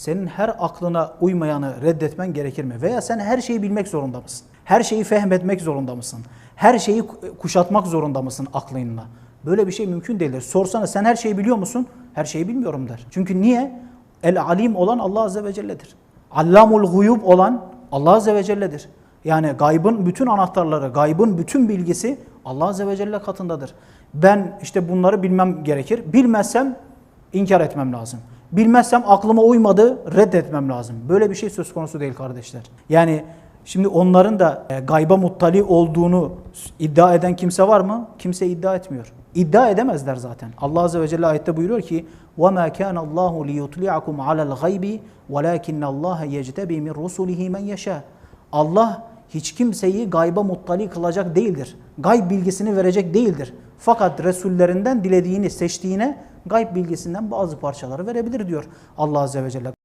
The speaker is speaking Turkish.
senin her aklına uymayanı reddetmen gerekir mi? Veya sen her şeyi bilmek zorunda mısın? Her şeyi fehmetmek zorunda mısın? Her şeyi kuşatmak zorunda mısın aklınla? Böyle bir şey mümkün değildir. Sorsana sen her şeyi biliyor musun? Her şeyi bilmiyorum der. Çünkü niye? El alim olan Allah Azze ve Celle'dir. Allamul guyub olan Allah Azze ve Celle'dir. Yani gaybın bütün anahtarları, gaybın bütün bilgisi Allah Azze ve Celle katındadır. Ben işte bunları bilmem gerekir. Bilmezsem inkar etmem lazım. Bilmezsem aklıma uymadı reddetmem lazım. Böyle bir şey söz konusu değil kardeşler. Yani şimdi onların da e, gayba muttali olduğunu iddia eden kimse var mı? Kimse iddia etmiyor. İddia edemezler zaten. Allah Azze ve Celle ayette buyuruyor ki وَمَا كَانَ اللّٰهُ لِيُطْلِعَكُمْ عَلَى الْغَيْبِ وَلَاكِنَّ اللّٰهَ يَجْتَبِي مِنْ رُسُلِهِ مَنْ يَشَاءُ Allah hiç kimseyi gayba muttali kılacak değildir. Gayb bilgisini verecek değildir. Fakat Resullerinden dilediğini seçtiğine gayb bilgisinden bazı parçaları verebilir diyor Allah Azze ve Celle.